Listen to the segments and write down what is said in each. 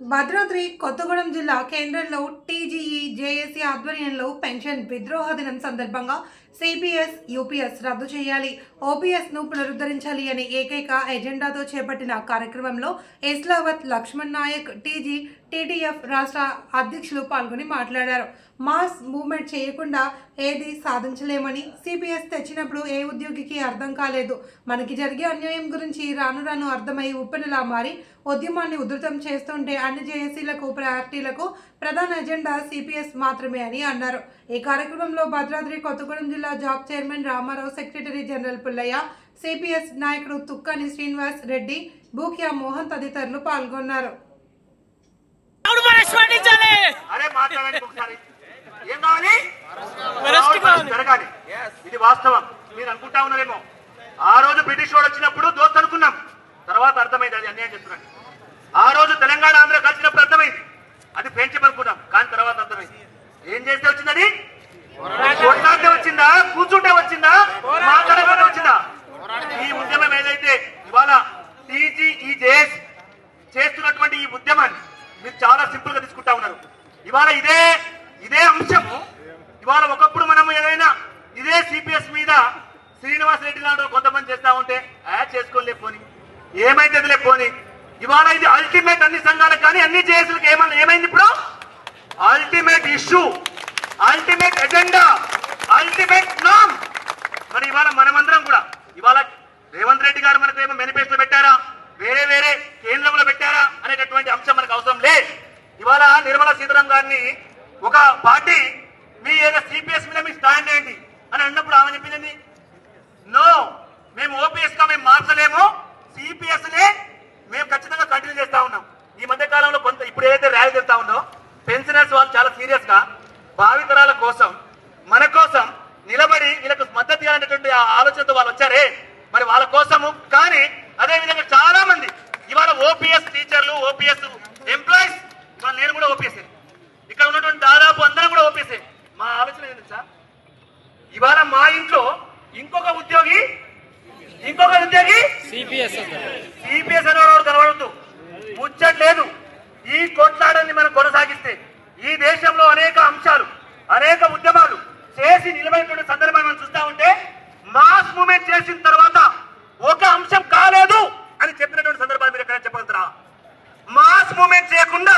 భద్రాద్రి కొత్తగూడెం జిల్లా కేంద్రంలో TGE JAC ఆధ్వర్యంలో పెన్షన్ విద్రోహ దినం సందర్భంగా సిపిఎస్ యూపీఎస్ రద్దు చేయాలి. ఓపీఎస్ను పునరుద్ధరించాలి అనే ఏకైక ఎజెండాతో చేపట్టిన కార్యక్రమంలో ఇస్లావత్ లక్ష్మణ్ నాయక్ టీజీ టీడీఎఫ్ రాష్ట్ర అధ్యక్షులు పాల్గొని మాట్లాడారు. మాస్ మూవ్మెంట్ చేయకుండా ఏది సాధించలేమని సిపిఎస్ తెచ్చినప్పుడు ఏ ఉద్యోగికి అర్థం కాలేదు. మనకి జరిగే అన్యాయం గురించి రాను రాను అర్థమై ఉప్పెనలా మారి ఉద్యమాన్ని ఉధృతం చేస్తుంటే అన్ని జేఏసీలకు ప్రయారిటీలకు ప్రధాన ఎజెండా సిపిఎస్ మాత్రమే అని అన్నారు. ఈ కార్యక్రమంలో భద్రాద్రి కొత్తగూడెం జిల్లా job chairman Ramarao secretary general Pullaiah CPS నాయకుడు తుక్కని శ్రీనివాస్ రెడ్డి బూక్యా మోహన్ తదితరులు పాల్గొన్నారు. జరగాలి. ఇది వాస్తవం. మీరు అనుకుంటా ఉన్నారేమో. ఆ రోజు బ్రిటిష్ వాడు వచ్చినప్పుడు దోస్త్ అనుకున్నాం. తర్వాత అర్థమైంది అది అన్యాయం చేస్తున్నాను ఆ రోజు తెలంగాణ ఆంధ్ర కలిసినప్పుడు అర్థమైంది. అది అనుకున్నాం కానీ తర్వాత అర్థమైంది. ఏం చేస్తే వచ్చింది కొట్లాడితే వచ్చిందా కూర్చుంటే వచ్చిందా మాట్లాడకపోతే వచ్చిందా ఈ ఉద్యమం ఏదైతే ఇవాళ టీజీ ఈ జేఎస్ చేస్తున్నటువంటి ఈ ఉద్యమాన్ని మీరు చాలా సింపుల్గా తీసుకుంటా ఉన్నారు. ఇవాళ ఇదే ఇదే అంశము. ఇవాళ ఒకప్పుడు మనం ఏదైనా ఇదే సిపిఎస్ మీద శ్రీనివాస్ రెడ్డి లాంటి కొంతమంది చేస్తా ఉంటే యాడ్ చేసుకోలే పోని. ఏమైతే లేకపోని ఇవాళ ఇది అల్టిమేట్ అన్ని సంఘాలకు కానీ అన్ని జేఎస్లకు ఏమన్నా ఏమైంది ఇప్పుడు? Ultimate issue ultimate agenda ultimate నామ్ మరి ఇవాళ మనమందరం కూడా ఇవాళ రేవంత్ రెడ్డి గారు మనకు ఏమో మేనిఫెస్టో పెట్టారా? వేరే వేరే కేంద్రంలో పెట్టారా అనేటటువంటి అంశం మనకు అవసరం లే. ఇవాళ నిర్మలా సీతారాం గారిని ఒక పార్టీ మీ ఏదో సిపిఎస్ మీద మీ స్టాండ్ ఏంటి అని అన్నప్పుడు ఆమె చెప్పింది నో మేము ఓపీఎస్గా మేము మార్చలేము సిపిఎస్ నే మేము ఖచ్చితంగా కంటిన్యూ చేస్తా ఉన్నాం. ఈ మధ్య కాలంలో కొంత ఇప్పుడు ఏదైతే ర్యాలీ చేస్తా ఉందో పెన్షనర్స్ వాళ్ళు చాలా సీరియస్గా భావితరాల కోసం మన కోసం నిలబడి వీళ్ళకు మద్దతు ఇవ్వాలనేటువంటి ఆలోచనతో వాళ్ళు వచ్చారే. మరి వాళ్ళ కోసము కానీ అదే విధంగా చాలా ఓపీఎస్ టీచర్లు ఓపీఎస్ ఎంప్లాయీస్ నేను కూడా ఓపీఎస్ ఇక్కడ ఉన్నటువంటి దాదాపు అందరం కూడా ఓపీఎస్ మా ఆలోచన ఏంటి సార్ ఇవాళ మా ఇంట్లో ఇంకొక ఉద్యోగి ఇంకొక ఉద్యోగి సిపిఎస్ సిపిఎస్ అనేవాడు కనబడద్దు. ముచ్చట్లేదు ఈ కొట్లాడని మనం కొనసాగిస్తే ఈ దేశంలో అనేక అంశాలు అనేక ఉద్యమాలు చేసి నిలబడినటువంటి సందర్భాన్ని మనం చూస్తా ఉంటే మాస్ మూమెంట్ చేసిన తర్వాత ఒక అంశం కాలేదు అని చెప్పినటువంటి సందర్భాలు మీరు ఎక్కడ చెప్పగలుగుతారా మాస్ మూమెంట్ చేయకుండా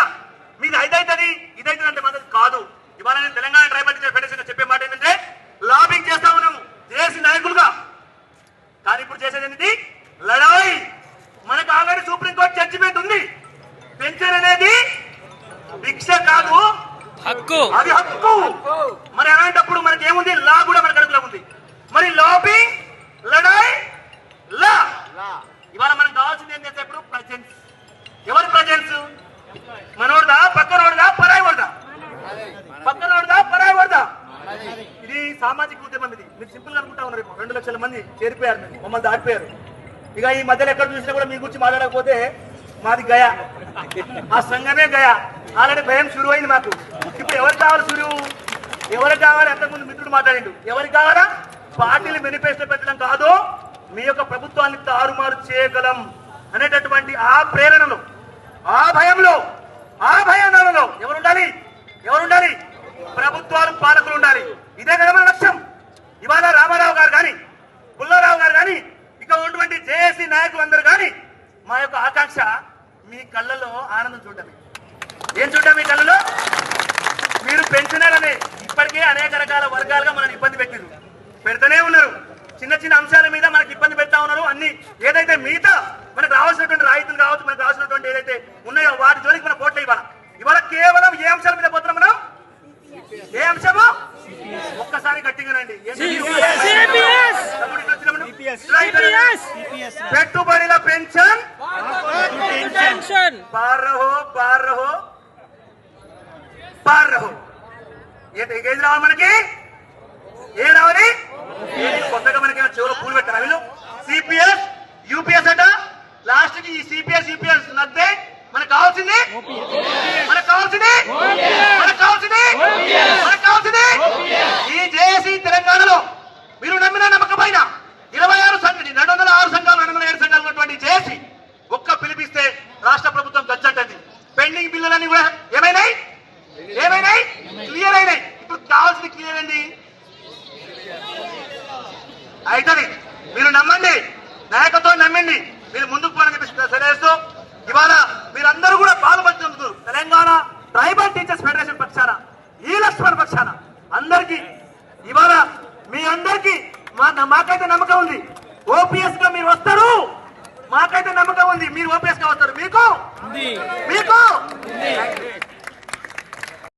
మీది ఇదైతుంది. ఇదైతుంది అంటే మాత్రం కాదు. ఇవాళ నేను తెలంగాణ ట్రైబల్ టీచర్ ఫెడరేషన్ చెప్పే మాట ఏంటంటే లాబింగ్ చేస్తా ఉన్నాము. చేసి నాయకులుగా. కానీ ఇప్పుడు చేసేది ఏంటి లడాయి. మనకు ఆల్రెడీ సుప్రీంకోర్టు జడ్జిమెంట్ ఉంది. పెన్షన్ అనేది భిక్ష కాదు. హక్కు. అది హక్కు. మరి అలాంటప్పుడు మనకి ఏముంది లా కూడా మన కడుపులో ఉంది మరి లాబింగ్ లడాయి లా ఇవాళ మనకు కావాల్సింది ఏం చేస్తే ఇప్పుడు ప్రజెన్స్ ఎవరి ప్రజెన్స్ మనోడదా పక్కనోడదా పరాయి వాడదా పక్కనోడదా పరాయి వాడదా ఇది సామాజిక ఉద్యమం ఇది మీరు సింపుల్ అనుకుంటా ఉన్నారు ఇప్పుడు. రెండు లక్షల మంది చేరిపోయారు మీరు మమ్మల్ని దాటిపోయారు. ఇక ఈ మధ్యలో ఎక్కడ చూసినా కూడా మీ గురించి మాట్లాడకపోతే మాది గయా. ఆ సంఘమే గయా. ఆల్రెడీ భయం షురు అయింది మాకు. ఇప్పుడు ఎవరు కావాలి షురు? ఎవరు కావాలి? అంతకుముందు మిత్రుడు మాట్లాడిండు. ఎవరికి కావాలా? పార్టీలు మేనిఫెస్టో పెట్టడం కాదు మీ యొక్క ప్రభుత్వాన్ని తారుమారు చేయగలం అనేటటువంటి ఆ ప్రేరణలో ఆ భయంలో ఆ భయాలలో ఎవరు ఉండాలి? ఎవరు ఉండాలి? ప్రభుత్వాలు పాలకులు ఉండాలి. ఇదే కదా మన లక్ష్యం. ఇవాళ రామారావు గారు కానీ పుల్లారావు గారు కానీ ఇక ఉన్నటువంటి జేఏసీ నాయకులందరూ కానీ మా యొక్క ఆకాంక్ష మీ కళ్ళలో ఆనందం చూడటమే ఏం చూడటం మీ కళ్ళలో? మీరు పెన్షనర్ ఇప్పటికే అనేక రకాల వర్గాలుగా మనల్ని ఇబ్బంది పెట్టారు పెడతానే ఉన్నారు. చిన్న చిన్న అంశాల మీద మన ఇబ్బంది పెడతా ఉన్నారు అన్ని ఏదైతే మిగతా మనకు రావాల్సినటువంటి రాయితీలు కావచ్చు మనకు రావాల్సినటువంటి ఏదైతే ఉన్నాయో వాటి జోలికి మనం పోట్లే ఇవాళ ఇవాళ కేవలం ఏ అంశాల మీద పోతున్నాం మనం ఏ అంశము ఒక్కసారి గట్టిగానండి. పెట్టుబడుల పెన్షన్. ఏది రావాలి మనకి? ఏ రావాలి? కొత్తగా మనకి చెవులో పూలు పెట్టారా వీళ్ళు? సిపిఎస్ యూపీఎస్ అట. లాస్ట్కి ఈ సిపిఎస్ యూపీఎస్ నద్దే. మనకు కావాల్సింది? మనకు కావాల్సింది? మనకు కావాల్సింది? మనకు ఏమైనాయి? ఏమైనాయి? క్లియర్ అయినాయి. ఇప్పుడు కావాల్సింది క్లియర్ అండి అవుతుంది మీరు నమ్మండి. నాయకత్వం నమ్మండి మీరు ముందుకు పోవాలని చెప్పి సరేస్తూ ఇవాళ మీరందరూ కూడా పాల్పంచు తెలంగాణ ట్రైబల్ టీచర్స్ ఫెడరేషన్ పక్షాన ఈ లక్ష్మణ్ పక్షాన అందరికీ ఇవాళ మీ అందరికీ మా మాకైతే నమ్మకం ఉంది. ఓపీఎస్గా మీరు వస్తారు. మాకైతే నమ్మకం ఉంది. మీరు ఓపీఎస్గా వస్తారు. మీకు? మీకు?